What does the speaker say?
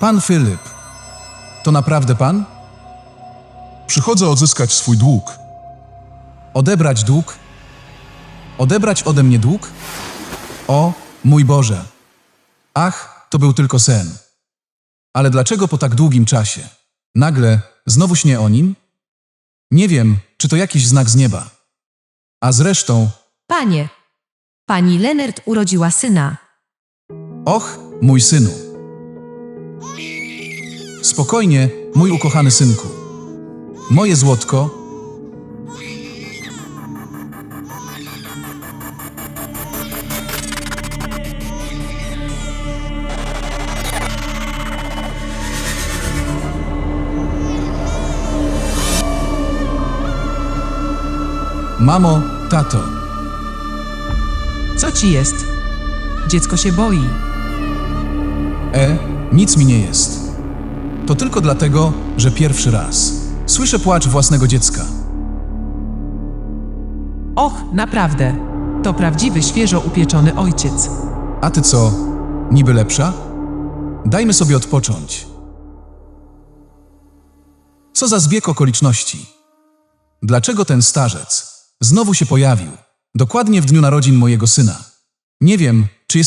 Pan Filip. To naprawdę pan? Przychodzę odzyskać swój dług. Odebrać dług? Odebrać ode mnie dług? O, mój Boże! Ach, to był tylko sen. Ale dlaczego po tak długim czasie? Nagle znowu śnię o nim? Nie wiem, czy to jakiś znak z nieba. A zresztą, Panie, pani Lenert urodziła syna. och, mój synu. Spokojnie, mój ukochany synku. Moje złotko, mamo, tato. Co ci jest? Dziecko się boi. E, nic mi nie jest. To tylko dlatego, że pierwszy raz słyszę płacz własnego dziecka. Och, naprawdę. To prawdziwy, świeżo upieczony ojciec. A ty co? Niby lepsza? Dajmy sobie odpocząć. Co za zbieg okoliczności? Dlaczego ten starzec znowu się pojawił? Dokładnie w dniu narodzin mojego syna. Nie wiem,